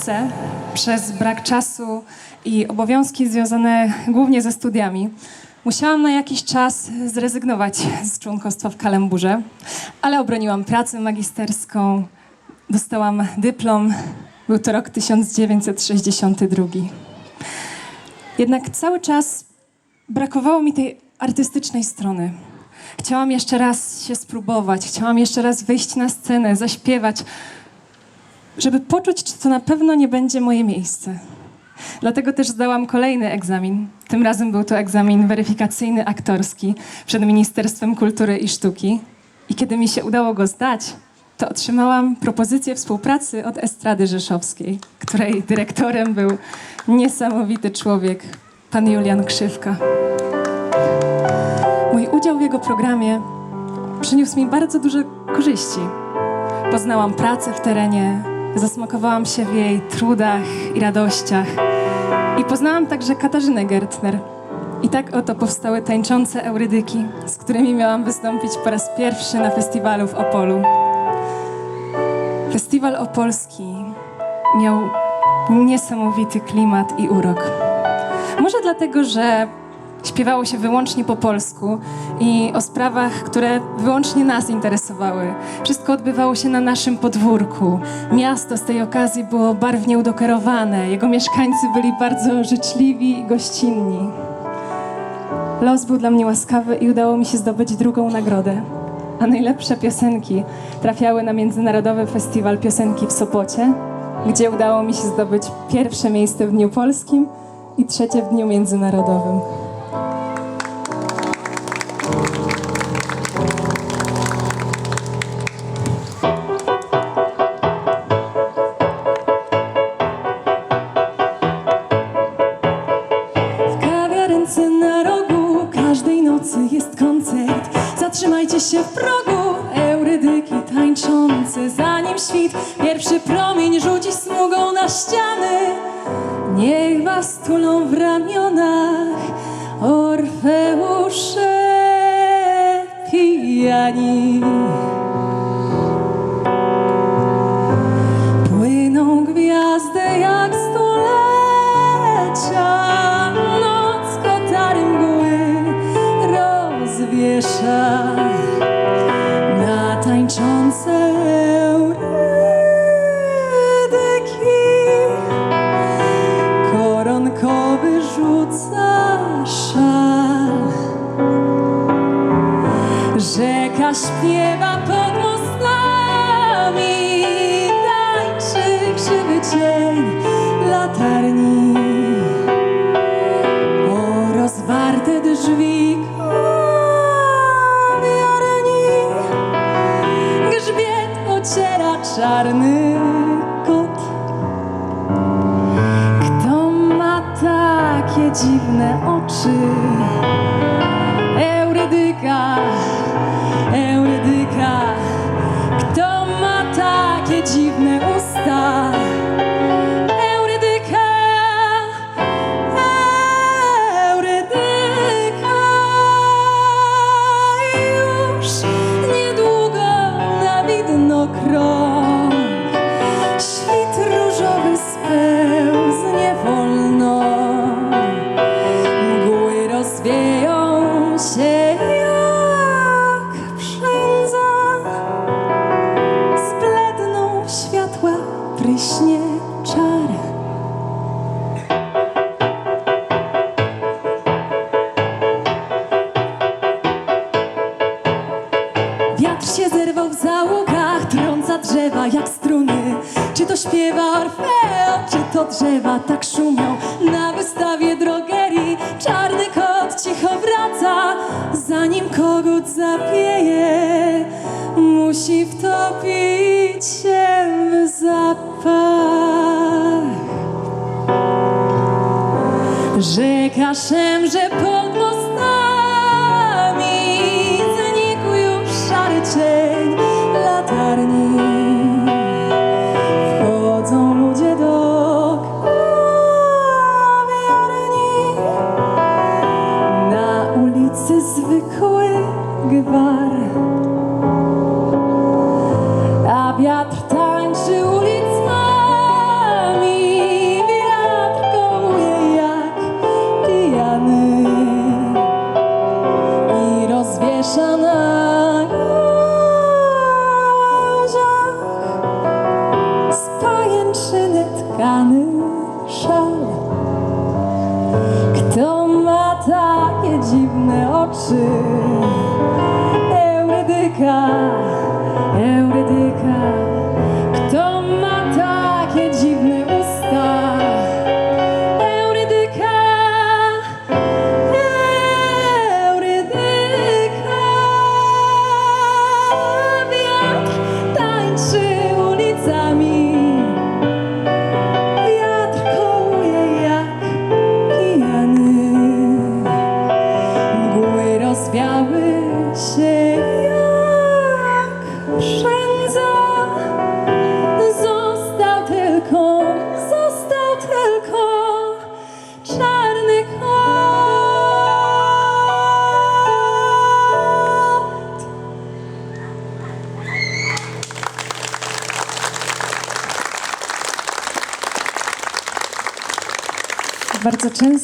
pracę, przez brak czasu i obowiązki związane głównie ze studiami, musiałam na jakiś czas zrezygnować z członkostwa w Kalemburze, ale obroniłam pracę magisterską, dostałam dyplom. Był to rok 1962. Jednak cały czas brakowało mi tej artystycznej strony. Chciałam jeszcze raz się spróbować, chciałam jeszcze raz wyjść na scenę, zaśpiewać, żeby poczuć, to na pewno nie będzie moje miejsce. Dlatego też zdałam kolejny egzamin. Tym razem był to egzamin weryfikacyjny aktorski przed Ministerstwem Kultury i Sztuki. I kiedy mi się udało go zdać, to otrzymałam propozycję współpracy od Estrady Rzeszowskiej, której dyrektorem był niesamowity człowiek, pan Julian Krzywka. Mój udział w jego programie przyniósł mi bardzo duże korzyści. Poznałam pracę w terenie, zasmakowałam się w jej trudach i radościach. I poznałam także Katarzynę Gertner. I tak oto powstały tańczące Eurydyki, z którymi miałam wystąpić po raz pierwszy na festiwalu w Opolu. Festiwal Opolski miał niesamowity klimat i urok. Może dlatego, że śpiewało się wyłącznie po polsku i o sprawach, które wyłącznie nas interesowały. Wszystko odbywało się na naszym podwórku. Miasto z tej okazji było barwnie udekorowane. Jego mieszkańcy byli bardzo życzliwi i gościnni. Los był dla mnie łaskawy i udało mi się zdobyć drugą nagrodę. A najlepsze piosenki trafiały na Międzynarodowy Festiwal Piosenki w Sopocie, gdzie udało mi się zdobyć pierwsze miejsce w Dniu Polskim i trzecie w Dniu Międzynarodowym. Jest koncert. Zatrzymajcie się w progu, eurydyki tańczące. Zanim świt pierwszy promień rzuci smugą na ściany, niech was tulą w ramionach Orfeusze pijani. Rzeka śpiewa pod mostami, tańczy krzywy cień latarni. O rozwarte drzwi kawiarni, grzbiet ociera czarny kot. Kto ma takie dziwne oczy? Takie się zerwał w załogach, trąca drzewa jak struny. Czy to śpiewa Orfeo, czy to drzewa tak szumią na wystawie drogerii? Czarny kot cicho wraca, zanim kogut zapieje. Musi wtopić się w zapach. Rzeka szemrze pod takie dziwne oczy? Eurydyka. Bardzo często